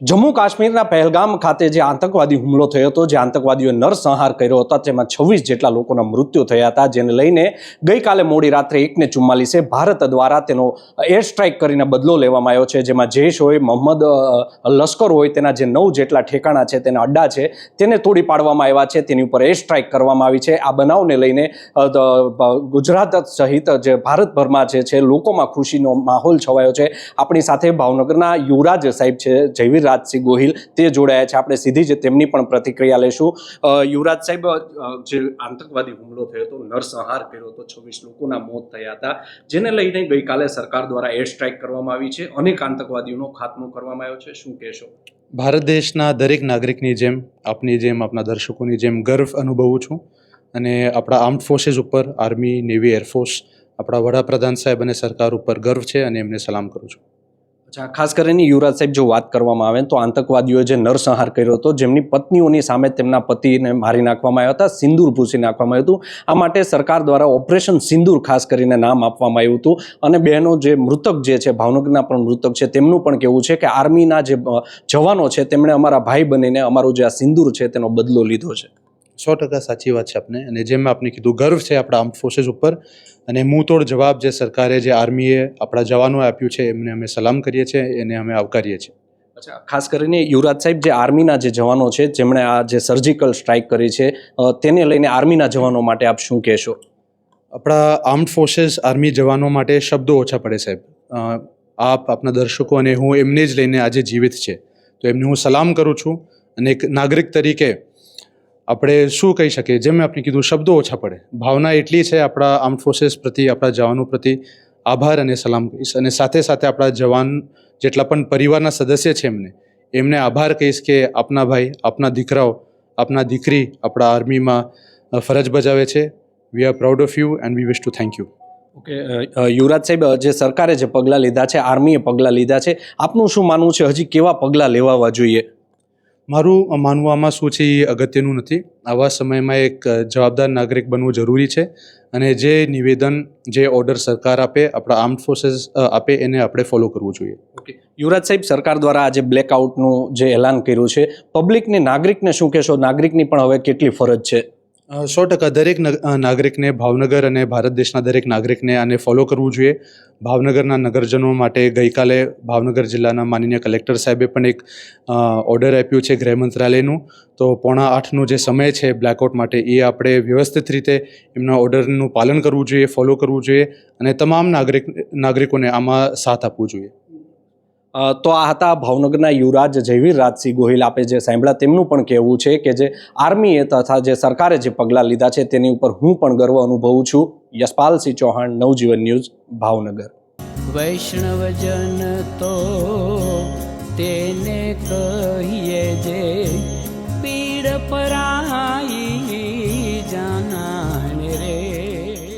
જમ્મુ કાશ્મીરના પહેલગામ ખાતે જે આતંકવાદી હુમલો થયો હતો, જે આતંકવાદીઓએ નરસંહાર કર્યો હતો, તેમાં છવ્વીસ જેટલા લોકોના મૃત્યુ થયા હતા, જેને લઈને ગઈકાલે મોડી રાત્રે એકને ચુમ્માલીસે ભારત દ્વારા તેનો એર સ્ટ્રાઇક કરીને બદલો લેવામાં આવ્યો છે, જેમાં જૈશ હોય, મોહમ્મદ લશ્કર હોય, તેના જે નવ જેટલા ઠેકાણા છે, તેના અડ્ડા છે, તેને તોડી પાડવામાં આવ્યા છે, તેની ઉપર એર સ્ટ્રાઇક કરવામાં આવી છે, આ બનાવને લઈને ગુજરાત સહિત જે ભારતભરમાં જે છે, લોકોમાં ખુશીનો માહોલ છવાયો છે. આપણી સાથે ભાવનગરના યુવરાજ સાહેબ છે, જયવીર રાજસિંહ ગોહિલ તે જોડાયા છે. આપણે સીધી જ તેમની પણ પ્રતિક્રિયા લેશું યુવરાજ સાહેબ જે આતંકવાદી હુમલો થયો હતો નરસંહાર કર્યો હતો, છવ્વીસ લોકોના મોત થયા હતા, જેને લઈને ગઈકાલે સરકાર દ્વારા એર સ્ટ્રાઇક કરવામાં આવી છે. અનેક આતંકવાદીઓનો ખાત્મો કરવામાં આવ્યો છે. શું કહેશો? ભારત દેશના દરેક નાગરિકની જેમ, આપની જેમ આપણા દર્શકોની જેમ ગર્વ અનુભવું છું. અને આપણા આર્મ્ડ ફોર્સીસ ઉપર આર્મી નેવી એરફોર્સ આપણા વડાપ્રધાન સાહેબ અને સરકાર ઉપર ગર્વ છે અને એમને સલામ કરું છું. અચ્છા ખાસ કરીને યુવરાજ સાહેબ જો વાત કરવામાં આવે તો આતંકવાદીઓએ જે નરસંહાર કર્યો હતો, જેમની પત્નીઓની સામે તેમના પતિને મારી નાખવામાં આવ્યા હતા, સિંદૂર ભૂસી નાખવામાં આવ્યું હતું. આ માટે સરકાર દ્વારા ઓપરેશન સિંદૂર ખાસ કરીને નામ આપવામાં આવ્યું હતું. અને બહેનો જે મૃતક જે છે, ભાવનગરના પણ મૃતક છે, તેમનું પણ કહેવું છે કે આર્મીના જે જવાનો છે, તેમણે અમારા ભાઈ બનીને અમારું જે આ સિંદૂર છે, તેનો બદલો લીધો છે. સો ટકા સાચી વાત છે આપને. અને જેમ મેં આપને કીધું ગર્વ છે આપણા આર્મ ફોર્સીસ ઉપર. અને મુંહતોડ જવાબ જે સરકારે જે આર્મીએ આપણા જવાનો આપ્યું છે એમને અમે સલામ કરીએ છીએ એને અમે આવકારીએ છીએ. અચ્છા ખાસ કરીને યુવરાજ સાહેબ જે આર્મીના જે જવાનો છે જેમણે આ જે સર્જિકલ સ્ટ્રાઇક કરી છે તેને લઈને આર્મીના જવાનો માટે આપ શું કહેશો? આપણા આર્મ્ડ ફોર્સીસ આર્મી જવાનો માટે શબ્દો ઓછા પડે સાહેબ. આપ આપના દર્શકો અને હું એમને જ લઈને આજે જીવિત છે. તો એમને હું સલામ કરું છું. અને એક નાગરિક તરીકે આપણે શું કહી શકીએ? જેમ આપણે કીધું, શબ્દો ઓછા પડે. ભાવના એટલી છે આપણા આર્મ ફોર્સીસ પ્રતિ, આપણા જવાનો પ્રતિ આભાર અને સલામ કહીશ. અને સાથે સાથે આપણા જવાન જેટલા પણ પરિવારના સદસ્ય છે એમને એમને આભાર કહીશ કે આપના ભાઈ, આપના દીકરાઓ, આપના દીકરી આપણા આર્મીમાં ફરજ બજાવે છે. We are proud of you and we wish to thank you okay Yuvraj સાહેબ જે સરકારે જે પગલાં લીધા છે, આર્મીએ પગલાં લીધા છે, આપનું શું માનવું છે? હજી કેવા પગલાં લેવાવા જોઈએ? મારું માનવું આમાં શું છે એ અગત્યનું નથી. આવા સમયમાં એક જવાબદાર નાગરિક બનવું જરૂરી છે અને જે નિવેદન, જે ઓર્ડર સરકાર આપે, આપણા આર્મ્ડ ફોર્સીસ આપે એને આપણે ફોલો કરવું જોઈએ. ઓકે યુવરાજ સાહેબ, સરકાર દ્વારા આજે બ્લેકઆઉટનું જે એલાન કર્યું છે પબ્લિકને નાગરિકને શું કહેશો? નાગરિકની પણ હવે કેટલી ફરજ છે? સો ટકા દરેક નાગરિકને ભાવનગર અને ભારત દેશના દરેક નાગરિકને આને ફોલો કરવું જોઈએ. ભાવનગરના નગરજનો માટે ગઈકાલે ભાવનગર જિલ્લાના માનનીય કલેક્ટર સાહેબે પણ એક ઓર્ડર આપ્યું છે ગૃહ મંત્રાલયનું. તો પોણા આઠનો જે સમય છે બ્લેકઆઉટ માટે એ આપણે વ્યવસ્થિત રીતે એમના ઓર્ડરનું પાલન કરવું જોઈએ ફોલો કરવું જોઈએ અને તમામ નાગરિક, નાગરિકોને આમાં સાથ આપવું જોઈએ. તો આ હતા ભાવનગરના યુવરાજ જયવીર, રાજસિંહ ગોહિલ. આપે જે સાંભળ્યા તેમનું પણ કહેવું છે કે જે આર્મીએ તથા જે સરકારે જે પગલાં લીધા છે તેની ઉપર હું પણ ગર્વ અનુભવું છું. યશપાલસિંહ ચૌહાણ, નવજીવન ન્યૂઝ, ભાવનગર. વૈષ્ણવજન તો તેને કહીએ જે પીડ પરા